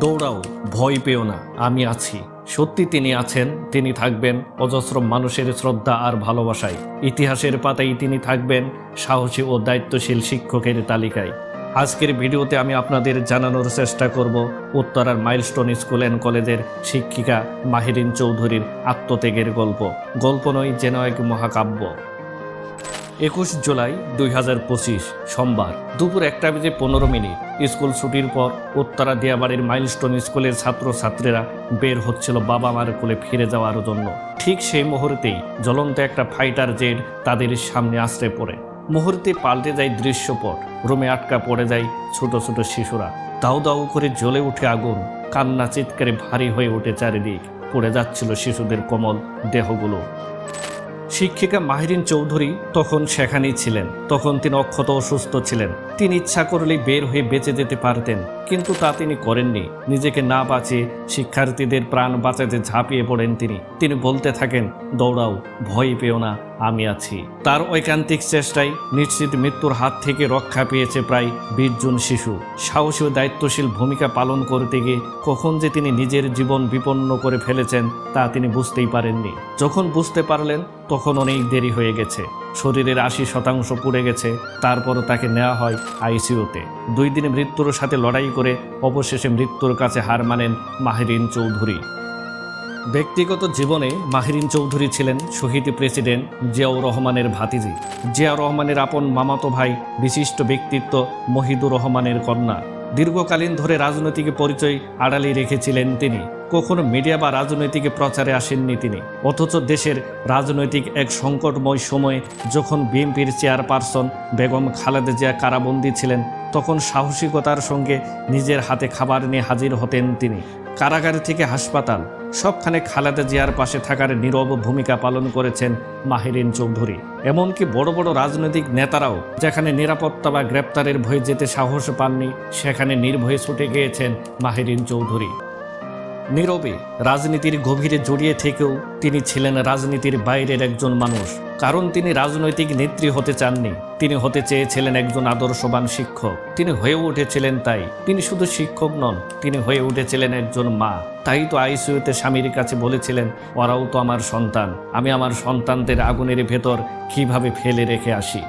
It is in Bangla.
দৌড়াও, ভয় পেও না, আমি আছি। সত্যি তিনি আছেন, তিনি থাকবেন অজস্র মানুষের শ্রদ্ধা আর ভালোবাসায়। ইতিহাসের পাতায় তিনি থাকবেন সাহসী ও দায়িত্বশীল শিক্ষকের তালিকায়। আজকের ভিডিওতে আমি আপনাদের জানানোর চেষ্টা করব উত্তরার মাইলস্টোন স্কুল অ্যান্ড কলেজের শিক্ষিকা মাহিরিন চৌধুরীর আত্মত্যাগের গল্প। গল্প নয়, যেন এক মহাকাব্য। একুশ জুলাই দুই হাজার পঁচিশ, সোমবার, দুপুর একটা বেজে পনেরো মিনিট। স্কুল ছুটির পর উত্তরা দিয়াবাড়ির মাইলস্টোন স্কুলের ছাত্রছাত্রীরা বের হচ্ছিল বাবা মার কোলে ফিরে যাওয়ার জন্য। ঠিক সেই মুহূর্তেই জ্বলন্ত একটা ফাইটার জেট তাদের সামনে আশ্রে পড়ে। মুহূর্তে পাল্টে যায় দৃশ্যপট। রুমে আটকা পড়ে যায় ছোট ছোট শিশুরা। দাউ দাউ করে জ্বলে উঠে আগুন। কান্না চিৎকারে ভারী হয়ে ওঠে চারিদিক। পড়ে যাচ্ছিল শিশুদের কোমল দেহগুলো। শিক্ষিকা মাহিরিন চৌধুরী তখন সেখানেই ছিলেন। তখন তিনি অক্ষত অসুস্থ ছিলেন। তিনি ইচ্ছা করলেই বের হয়ে বেঁচে যেতে পারতেন, কিন্তু তা তিনি করেননি। নিজেকে না বাঁচিয়ে শিক্ষার্থীদের প্রাণ বাঁচাতে ঝাঁপিয়ে পড়েন তিনি। তিনি বলতে থাকেন, দৌড়াও, ভয় পেও না, আমি আছি। তার ঐকান্তিক চেষ্টায় নিশ্চিত মৃত্যুর হাত থেকে রক্ষা পেয়েছে প্রায় বিশ জন শিশু। সাহসী ও দায়িত্বশীল ভূমিকা পালন করতে গিয়ে কখন যে তিনি নিজের জীবন বিপন্ন করে ফেলেছেন, তা তিনি বুঝতেই পারেননি। যখন বুঝতে পারলেন, তখন অনেক দেরি হয়ে গেছে। শরীরের আশি শতাংশ পুড়ে গেছে, তারপরও তাকে নেওয়া হয় আইসিইউতে। দুই দিনে মৃত্যুর সাথে লড়াই করে অবশেষে মৃত্যুর কাছে হার মানেন মাহিরিন চৌধুরী। ব্যক্তিগত জীবনে মাহিরিন চৌধুরী ছিলেন শহীদ প্রেসিডেন্ট জিয়াউর রহমানের ভাতিজি। জিয়া রহমানের আপন মামাতো ভাই, বিশিষ্ট ব্যক্তিত্ব মহিদুর রহমানের কন্যা। দীর্ঘকালীন ধরে রাজনৈতিক পরিচয় আড়ালে রেখেছিলেন তিনি। কখনো মিডিয়া বা রাজনৈতিক প্রচারে আসেননি তিনি। অথচ দেশের রাজনৈতিক এক সংকটময় সময়ে যখন বিএনপির চেয়ারপারসন বেগম খালেদা জিয়া কারাবন্দী ছিলেন, তখন সাহসিকতার সঙ্গে নিজের হাতে খাবার নিয়ে হাজির হতেন তিনি। কারাগার থেকে হাসপাতাল, সবখানে খালেদা জিয়ার পাশে থাকার নীরব ভূমিকা পালন করেছেন মাহিরিন চৌধুরী। এমনকি বড় বড় রাজনৈতিক নেতারাও, যেখানে নিরাপত্তা বা গ্রেপ্তারের ভয়ে যেতে সাহস পাননি, সেখানে নির্ভয়ে ছুটে গিয়েছেন মাহিরিন চৌধুরী। নীরবে রাজনীতির গভীরে জড়িয়ে থেকেও তিনি ছিলেন রাজনীতির বাইরের একজন মানুষ। কারণ তিনি রাজনৈতিক নেত্রী হতে চাননি। তিনি হতে চেয়েছিলেন একজন আদর্শবান শিক্ষক। তিনি হয়ে উঠেছিলেন তাই। তিনি শুধু শিক্ষক নন, তিনি হয়ে উঠেছিলেন একজন মা। তাই তো আইসিউতে স্বামীর কাছে বলেছিলেন, ওরাও তো আমার সন্তান। আমি আমার সন্তানদের আগুনের ভেতর কীভাবে ফেলে রেখে আসি?